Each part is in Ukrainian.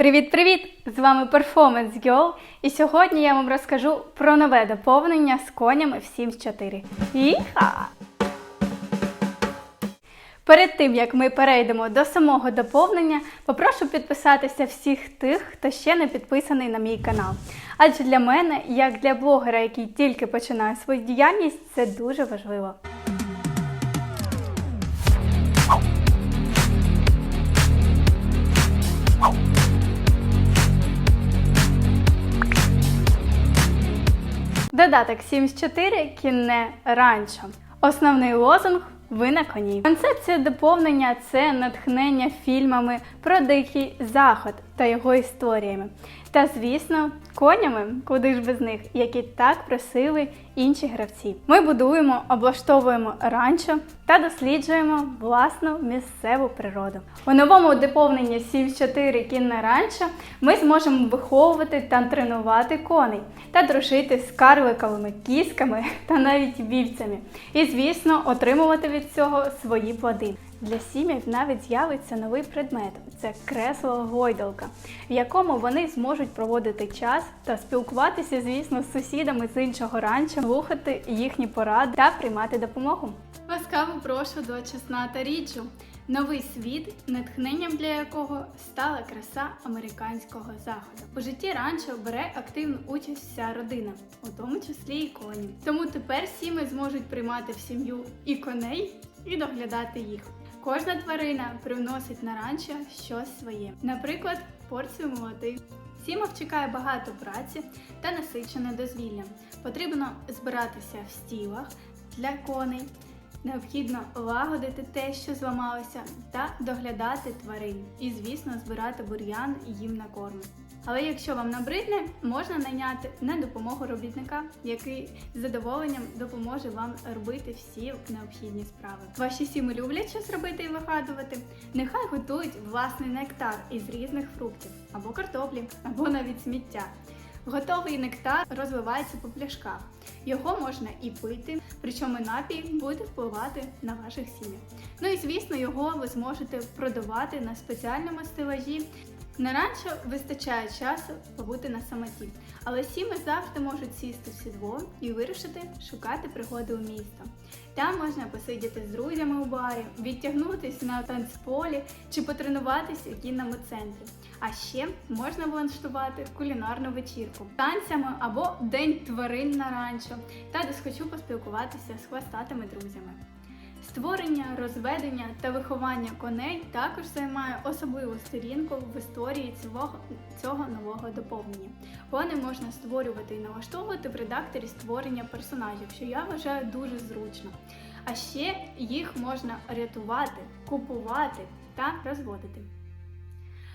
Привіт-привіт! З вами Performance Girl і сьогодні я вам розкажу про нове доповнення з конями в Sims 4. Іха! Перед тим як ми перейдемо до самого доповнення, попрошу підписатися всіх тих, хто ще не підписаний на мій канал. Адже для мене, як для блогера, який тільки починає свою діяльність, це дуже важливо. Додаток Sims 4 кінне ранчо. Основний лозунг ви на коні. Концепція доповнення це натхнення фільмами про дикий заход та його історіями. Та, звісно, конями, куди ж без них, які так просили інші гравці. Ми будуємо, облаштовуємо ранчо та досліджуємо власну місцеву природу. У новому доповненні Sims 4 кінне ранчо ми зможемо виховувати та тренувати коней та дружити з карликовими кісками та навіть вівцями. І, звісно, отримувати від цього свої плоди. Для сім'їв навіть з'явиться новий предмет це кресло-гойдалка, в якому вони зможуть проводити час та спілкуватися, звісно, з сусідами з іншого ранчо, слухати їхні поради та приймати допомогу. Ласкаво прошу до Чесната Ріджу. Новий світ, натхненням для якого стала краса американського заходу. У житті ранчо бере активну участь вся родина, у тому числі і коні. Тому тепер сіми зможуть приймати в сім'ю і коней, і доглядати їх. Кожна тварина привносить на ранчо щось своє, наприклад, порцію молоти. Сімов чекає багато праці та насичене дозвілля. Потрібно збиратися в стілах для коней. Необхідно лагодити те, що зламалося, та доглядати тварин. І, звісно, збирати бур'ян їм на корм. Але якщо вам набридне, можна найняти на допомогу робітника, який з задоволенням допоможе вам робити всі необхідні справи. Ваші сіми люблять щось робити і вигадувати. Нехай готують власний нектар із різних фруктів або картоплі, або навіть сміття. Готовий нектар розвивається по пляшках. Його можна і пити, причому напій буде впливати на ваших сім'ях. Ну і звісно, його ви зможете продавати на спеціальному стелажі. На ранчо вистачає часу побути на самоті, але сіми завжди можуть сісти в сідло і вирушити шукати пригоди у місто. Там можна посидіти з друзями у барі, відтягнутися на танцполі чи потренуватися в кінному центрі. А ще можна влаштувати кулінарну вечірку танцями або день тварин на ранчо та десь хочу поспілкуватися з хвостатими друзями. Створення, розведення та виховання коней також займає особливу сторінку в історії цього, цього нового доповнення. Кони можна створювати і налаштовувати в редакторі створення персонажів, що я вважаю дуже зручно. А ще їх можна рятувати, купувати та розводити.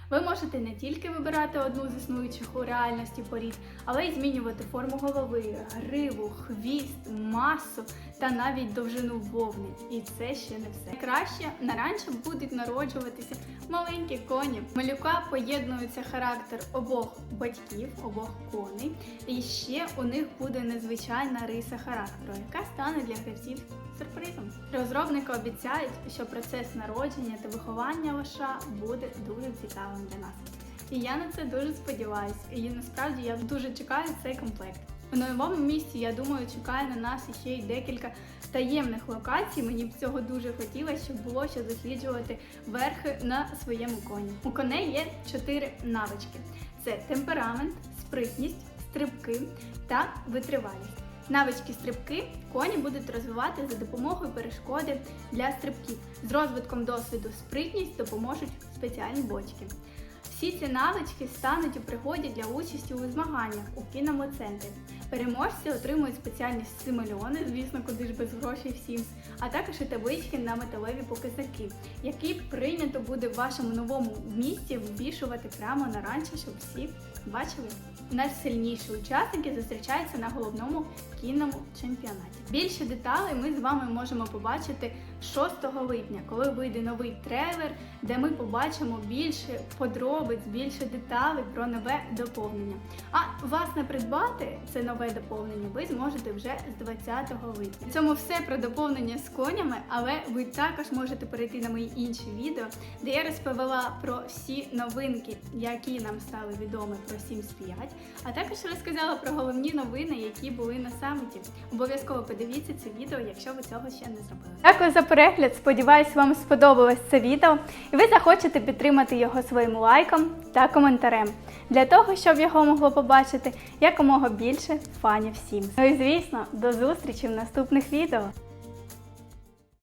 Ви можете не тільки вибирати одну з існуючих у реальності порід, але й змінювати форму голови, гриву, хвіст, масу та навіть довжину вовни. І це ще не все. Краще наранче будуть народжуватися маленькі коні. Малюка поєднується характер обох батьків, обох коней, і ще у них буде незвичайна риса характеру, яка стане для гравців сюрпризом. Розробники обіцяють, що процес народження та виховання лоша буде дуже цікавим для нас. І я на це дуже сподіваюся. І насправді я дуже чекаю цей комплект. У новому місті, я думаю, чекає на нас ще й декілька таємних локацій. Мені б цього дуже хотілося, щоб було що досліджувати верхи на своєму коні. У коней є чотири навички: це темперамент, спритність, стрибки та витривалість. Навички стрибки коні будуть розвивати за допомогою перешкоди для стрибків. З розвитком досвіду спритність допоможуть спеціальні бочки. Всі ці навички стануть у пригоді для участі у змаганнях у кінному центрі. Переможці отримують спеціальні симульони, звісно, куди ж без грошей всім, а також і таблички на металеві показники, які прийнято буде в вашому новому місті ввішувати прямо на ранчі, щоб всі бачили. Найсильніші учасники зустрічаються на головному кінному чемпіонаті. Більше деталей ми з вами можемо побачити 6 липня, коли вийде новий трейлер, де ми побачимо більше подробиць, більше деталей про нове доповнення. А власне придбати це нове доповнення ви зможете вже з 20 липня. В цьому все про доповнення з конями, але ви також можете перейти на мої інші відео, де я розповіла про всі новинки, які нам стали відомі про Sims 5, а також розказала про головні новини, які були на саміті. Обов'язково подивіться це відео, якщо ви цього ще не зробили. Дякую за перегляд. Сподіваюсь, вам сподобалось це відео, і ви захочете підтримати його своїм лайком та коментарем для того, щоб його могло побачити якомога більше фанів Sims. Ну і звісно, до зустрічі в наступних відео.